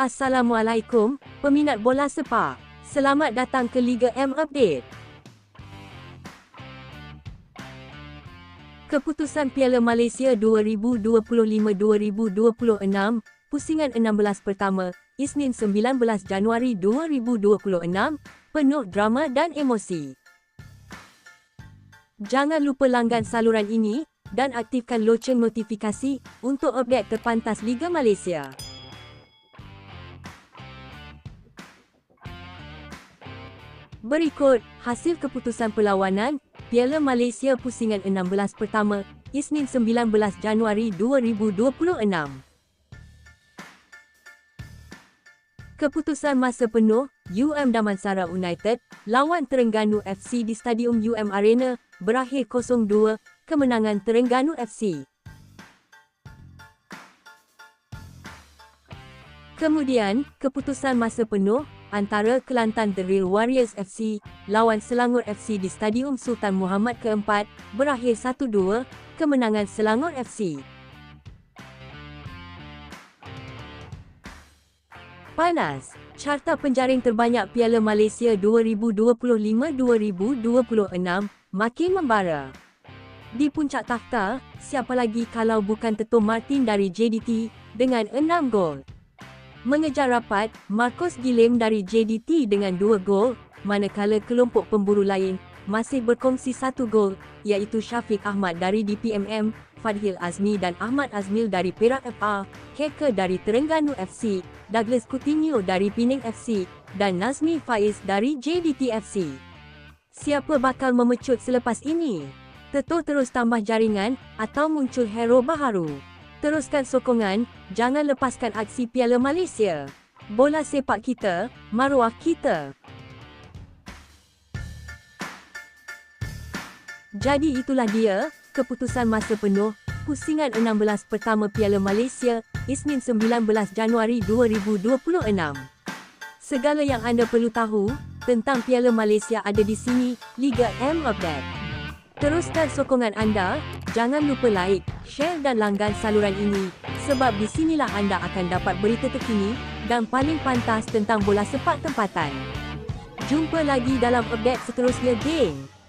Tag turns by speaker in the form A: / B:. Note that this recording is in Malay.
A: Assalamualaikum, peminat bola sepak. Selamat datang ke Liga M Update. Keputusan Piala Malaysia 2025-2026, pusingan 16 pertama, Isnin 19 Januari 2026, penuh drama dan emosi. Jangan lupa langgan saluran ini dan aktifkan loceng notifikasi untuk update terpantas Liga Malaysia. Berikut hasil keputusan perlawanan Piala Malaysia Pusingan 16 pertama Isnin 19 Januari 2026. Keputusan masa penuh UM Damansara United lawan Terengganu FC di Stadium UM Arena berakhir 0-2 kemenangan Terengganu FC. Kemudian, keputusan masa penuh antara Kelantan The Real Warriors FC lawan Selangor FC di Stadium Sultan Muhammad keempat berakhir 1-2 kemenangan Selangor FC. Panas, carta penjaring terbanyak Piala Malaysia 2025-2026 makin membara. Di puncak takhta, siapa lagi kalau bukan Tetum Martin dari JDT dengan 6 gol. Mengejar rapat, Marcos Gilim dari JDT dengan dua gol, manakala kelompok pemburu lain masih berkongsi satu gol, iaitu Syafiq Ahmad dari DPMM, Fadhil Azmi dan Ahmad Azmil dari Perak FA, Keke dari Terengganu FC, Douglas Coutinho dari Penang FC, dan Nazmi Faiz dari JDT FC. Siapa bakal memecut selepas ini? Tentu terus tambah jaringan atau muncul hero baharu. Teruskan sokongan, jangan lepaskan aksi Piala Malaysia. Bola sepak kita, maruah kita. Jadi itulah dia, keputusan masa penuh, pusingan 16 pertama Piala Malaysia, Isnin 19 Januari 2026. Segala yang anda perlu tahu, tentang Piala Malaysia ada di sini, Liga M Update. Teruskan sokongan anda, jangan lupa like, share dan langgan saluran ini sebab di sinilah anda akan dapat berita terkini dan paling pantas tentang bola sepak tempatan. Jumpa lagi dalam update seterusnya, geng!